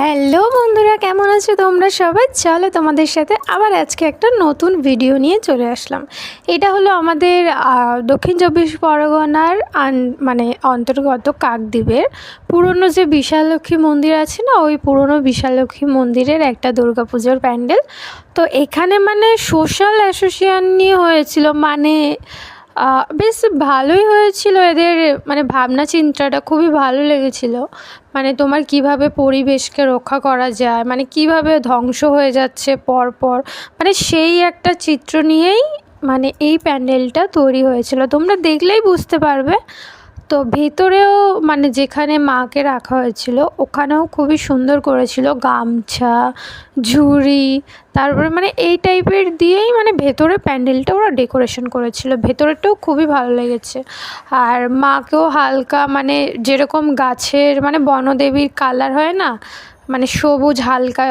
Hello বন্ধুরা, কেমন আছো তোমরা সবাই? চলো তোমাদের সাথে আবার আজকে একটা নতুন ভিডিও নিয়ে চলে আসলাম। এটা হলো আমাদের দক্ষিণ চব্বিশ পরগনার মানে অন্তর্গত কাকদ্বীপের পুরনো যে বিশালক্ষী মন্দির আছে না, ওই পুরনো বিশালক্ষী মন্দিরের একটা দুর্গাপুজোর প্যান্ডেল। তো এখানে মানে সোশ্যাল অ্যাসোসিয়েশন নিয়ে হয়েছিল মানে বেশ ভালোই হয়েছিল এদের মানে ভাবনা চিন্তাটা খুবই ভালো লেগেছিল। মানে তোমার কীভাবে পরিবেশকে রক্ষা করা যায় মানে কীভাবে ধ্বংস হয়ে যাচ্ছে পর পর মানে সেই একটা চিত্র নিয়েই মানে এই প্যান্ডেলটা তৈরি হয়েছিল। তোমরা দেখলেই বুঝতে পারবে। তো ভেতরেও মানে যেখানে মাকে রাখা হয়েছিল, ওখানেও খুবই সুন্দর করেছিল। গামছা, ঝুড়ি, তারপরে মানে এই টাইপের দিয়েই মানে ভেতরে প্যান্ডেলটা ওরা ডেকোরেশন করেছিল। ভেতরেটাও খুবই ভালো লেগেছে। আর মাকেও হালকা মানে যেরকম গাছের মানে বনদেবীর কালার হয় না মানে সবুজ হালকা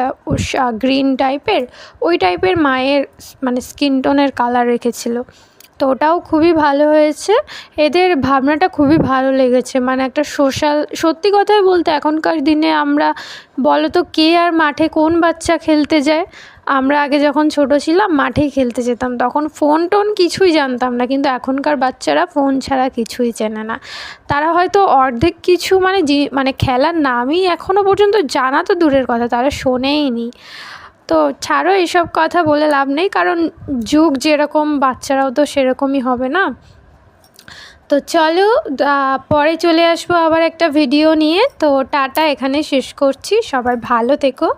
গ্রিন টাইপের ওই টাইপের মায়ের মানে স্কিন টোনের কালার রেখেছিল। তো ওটাও খুবই ভালো হয়েছে। এদের ভাবনাটা খুবই ভালো লেগেছে। মানে একটা সোশ্যাল, সত্যি কথাই বলতে এখনকার দিনে আমরা বলো তো কে আর মাঠে কোন বাচ্চা খেলতে যায়? আমরা আগে যখন ছোট ছিলাম মাঠে খেলতে যেতাম। তখন ফোন টোন কিছুই জানতাম না। কিন্তু এখনকার বাচ্চারা ফোন ছাড়া কিছুই চেনে না। তারা হয়তো অর্ধেক কিছু মানে মানে খেলার নামই এখনও পর্যন্ত জানা তো দূরের কথা। তারা শোনেই নি। তো ছাড়ো এসব কথা বলে লাভ নেই, কারণ যুগ যেরকম, বাচ্চারাও তো সেরকমই হবে না। তো চলো পরে চলে আসব আবার একটা ভিডিও নিয়ে। তো টাটা, এখানে শেষ করছি। সবাই ভালো থেকো।